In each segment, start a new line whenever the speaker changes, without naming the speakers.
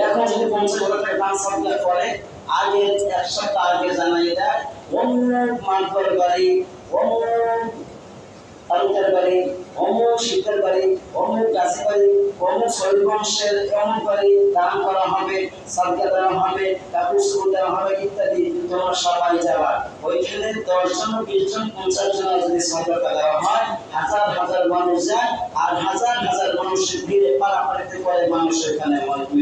এখন যদি পঞ্চাশ সদকা করে আগে এক সপ্তাহ আগে জানাই দেয় অমুক মানকর বাড়ি অমুক তালুকের বাড়ি অমুক শীতের বাড়ি অমুক গাছি বাড়ি অমুক শৈবংশের অমুক বাড়ি, দান করা হবে, সদকা দেওয়া হবে, কাপড় সুপুর দেওয়া হবে ইত্যাদি, তোমরা সবাই যাবা ওইখানে দশ জন বিশ জন পঞ্চাশ জন যদি সদকা দেওয়া হয়, হাজার হাজার মানুষ যায়, আর হাজার হাজার মানুষের ভিড়ে পাড়াপাড়িতে করে মানুষ এখানে মৃত্যু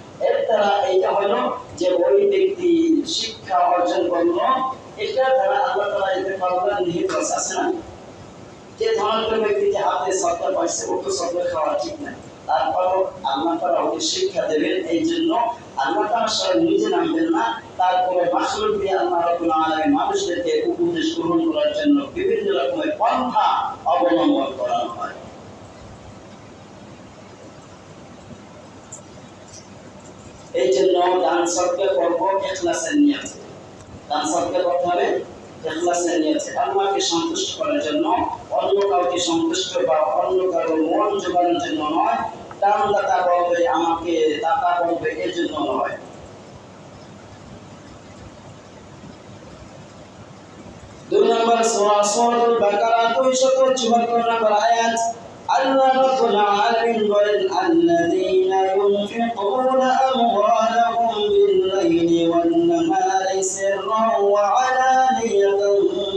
এর দ্বারা যে ওই ব্যক্তি শিক্ষা অর্জন এটা আল্লাহ এতে নিহিত আছে না? যে ধনাঢ্য ব্যক্তি যে হাতে সত্তা পাইছে সত্তা খাওয়া ঠিক না। তারপরও আল্লাহ তারা ওকে শিক্ষা দেবেন এই জন্য। আল্লাহ তারা নিজে নামবেন না, তারপরে মাসুল দিয়ে আল্লাহ মানুষদেরকে উপদেশ গ্রহণ করার জন্য বিভিন্ন রকমের পন্থা অবলম্বন করানো হয়। এই জন্য দান সদকা করব ইখলাসের নিয়তে। দান সদকা করতে হবে ইখলাসের নিয়তে। আল্লাহকে সন্তুষ্ট করার জন্য, অন্য কাউকে সন্তুষ্ট বা অন্য কারও মন জোগানোর জন্য নয় দান দাতা বলবে আমাকে, দাতা বলবে এর জন্য নয়। দুই নম্বর সূরা সূরাতুল বাকারা 274 নম্বর আয়াত। আল্লাহ রাব্বুল আলামিন বলেন আল্লাযীনা ইউনফিকুনা আমওয়ালাহুম বিল-লাইলি ওয়ান-নাহারি সিররান ওয়া আলানিয়াতান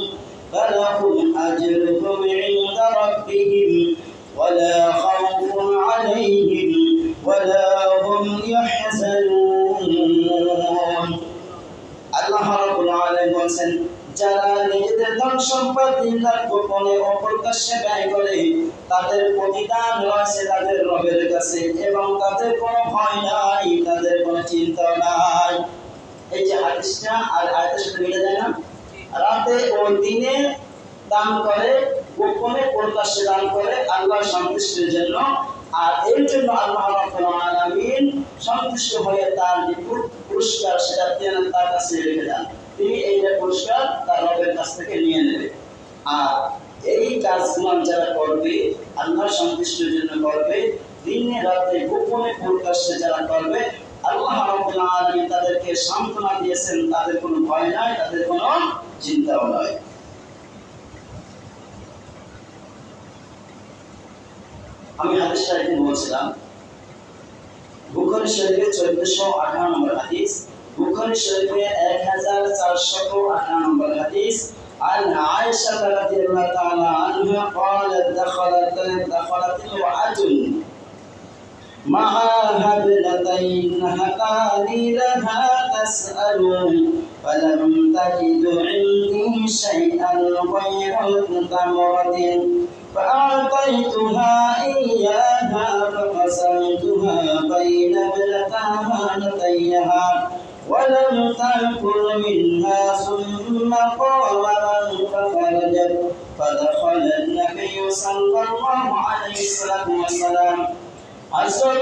ফালাহুম আজরুহুম 'ইনদা রাব্বিহিম ولا خوف عليهم ولا هم يحزنون আল্লাহ রাব্বুল আলামিন বলেন যারা নিজেদের ধন সম্পত্তি তার গোপনে ও প্রকাশ্যে ব্যয় করে, তাদের প্রতিদান রয়েছে তাদের রবের কাছে এবং তাদের কোনো ভয় নাই, তাদের কোনো চিন্তা নাই। এই যে হাদিসটা আর আয়াতের সাথে মিলে যায় না? রাতে ও দিনে দান করে, গোপনে প্রকাশ্যে দান করে আল্লাহ সন্তুষ্টির জন্য। আর এর জন্য আল্লাহ রাব্বুল সন্তুষ্ট হয়ে তার যে পুরস্কার সেটা তার কাছে রেখে দেন। তিনি এই পুরস্কার তার রবের কাছ থেকে নিয়ে নেবে। আর এই কাজগুলো যারা করবে আল্লাহ সন্তুষ্টির জন্য করবে, দিনে রাতে গোপনে প্রকাশ্যে যারা করবে, আল্লাহ তাদেরকে সান্ত্বনা দিয়েছেন, তাদের কোনো ভয় নাই, তাদের কোনো চিন্তাও নয় আমি হাদিসটা একদিন বলছিলাম, বুখারী শরীফে চোদ্দশো আঠারো নম্বর হাদিস বুখারী শরীফে এক হাজার চারশত আঠারো নম্বর হাদিস عن عائشة رضي الله تعالى عنها قالت دخلت دخلت امرأة معها ابنتين هاتان لها تسأل فلم تجد عندي شيئا غير تمرة فأعطيتها إياها فقسمتها بين ابنتيها ولم تأكل منها ثم قام من فخرجت فدخل النبي صلى الله عليه الصلاة والسلام হযরত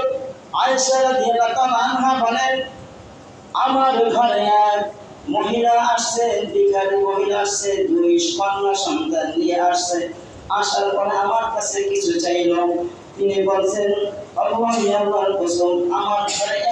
আয়েশা রাদিয়াল্লাহু তাআলা আনহা বলেন আমার ঘরে এক মহিলা আসছে ভিখারি মহিলা আসছে দুই কন্যা সন্তান নিয়ে আসছে আসার পরে আমার কাছে কিছু চাইলো তিনি বলছেন আল্লাহ আল্লাহর কসম আমার ঘরে একটা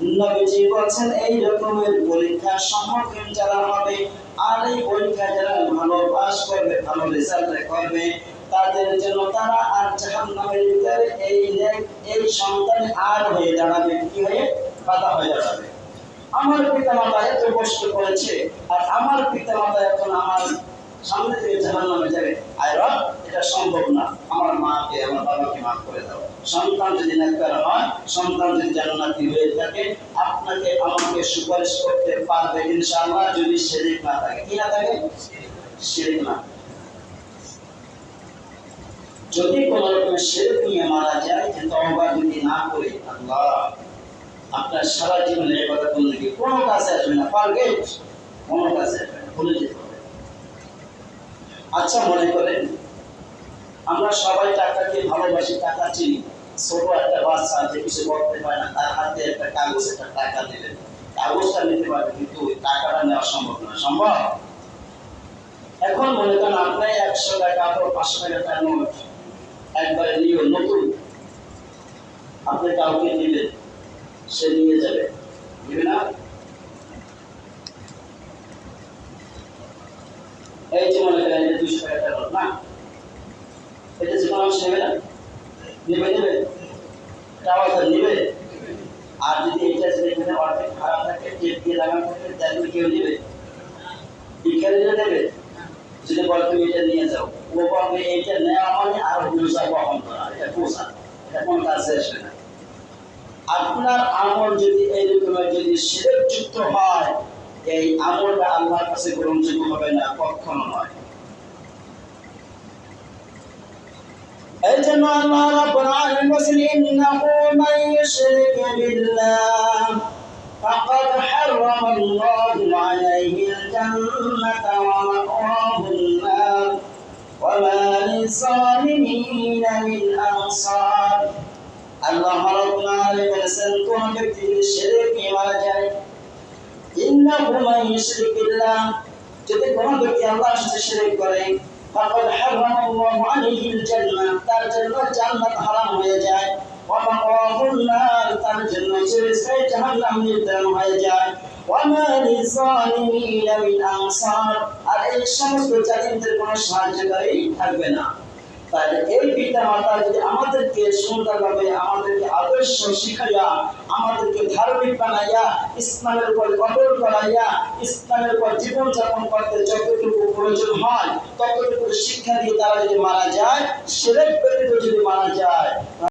নবীজি বলছেন, এই রকমের পরীক্ষার সম্মুখীন যারা হবে, আর এই যারা ভালো করবে, ভালো রেজাল্ট করবে, তাদের জন্য তারা আর জাহান্নামের ভিতরে এই এই সন্তান আর হয়ে দাঁড়াবে, কি হয়ে? হয়ে দাঁড়াবে। আমার পিতা মাতা এত কষ্ট করেছে, আর আমার পিতা মাতা এখন আমার সামনে থেকে জাহান নামে যাবে আর এটা সম্ভব না। আমার মাকে যদি যদি আপনাকে আমাকে সুপারিশ করতে পারবে যদি না থাকে। কি না থাকে? না যদি কোন রকমের নিয়ে মারা যায় যদি না করে আপনার সারা জীবনে এবারে করলে কি কোনো কাজে আসবে না? ফার্গেট কোনো কাজে আসবে না। ভুলে যেতে আচ্ছা মনে করেন আমরা সবাই টাকাকে ভালোবাসি, টাকা চিনি। ছোট একটা বাচ্চা যে কিছু করতে পারে না, তার হাতে একটা কাগজ, একটা টাকা দিলেন কাগজটা নিতে পারবে, কিন্তু ওই টাকাটা নেওয়া সম্ভব না। সম্ভব? এখন মনে করেন আপনার একশো টাকা অথবা পাঁচশো টাকা টাকা নোট একবারে নিয়ে নতুন। আপনি কাউকে দিলেন, সে নিয়ে যাবে দিবে না এই যে মনে করেন এটা দুইশো টাকা একটা নোট না এটা যে কোনো মানুষ নেবে না নেবে নেবে। এটা নেবে। আর যদি এটা এখানে অর্ধেক খারাপ থাকে, টেপ দিয়ে লাগানো থাকে, তাহলে কেউ নেবে। ভিখারিরা নেবে যদি বলে তুমি এটা নিয়ে যাও। ও বলবে, এটা নেওয়া মানে আর বোঝা বহন করা। এটা বোঝা এটা কোনো কাজে আসবে না। আপনার আমল যদি এইরকমের যদি শিরক যুক্ত হয়, এই আমলটা আল্লাহর কাছে গ্রহণযোগ্য হবে না, কখনো নয়। এই জন্য আল্লাহ রাব্বুল আলামিন বলেন ইন্নাহু মান ইউশরিক বিল্লাহ فقد حرم الله عليه الجنة ومأواه النار وما للظالمين من أنصار আল্লাহ রাব্বুল আলামিন বলেছেন কোন ব্যক্তি যদি শিরক নিয়ে মারা যায় ইন্নাহু মান ইউশরিক বিল্লাহ যদি কোন ব্যক্তি আল্লাহর সাথে শিরক করে ফাকাদ হারামাল্লাহু আলাইহিল জান্নাহ তার জন্য জান্নাত হারাম হয়ে যায়। ওয়া মাওয়াহুন নার তার জন্য চিরস্থায়ী জাহান্নাম নির্ধারণ হয়ে যায়। ওয়া মা লিযালিমিনা মিন আনসার আর এই সমস্ত জালিমদের কোনো সাহায্যকারী থাকবে না। তাহলে এই পিতা মাতা যদি আমাদেরকে সুন্দরভাবে আমাদেরকে আদর্শ শিখাইয়া, আমাদেরকে ধার্মিক বানাইয়া, ইসলামের উপর কঠোর বানাইয়া, ইসলামের উপর জীবনযাপন করতে যতটুকু প্রয়োজন হয়, ততটুকু শিক্ষা দিয়ে তারা যদি মারা যায়, সেরেক ব্যতীত যদি মারা যায়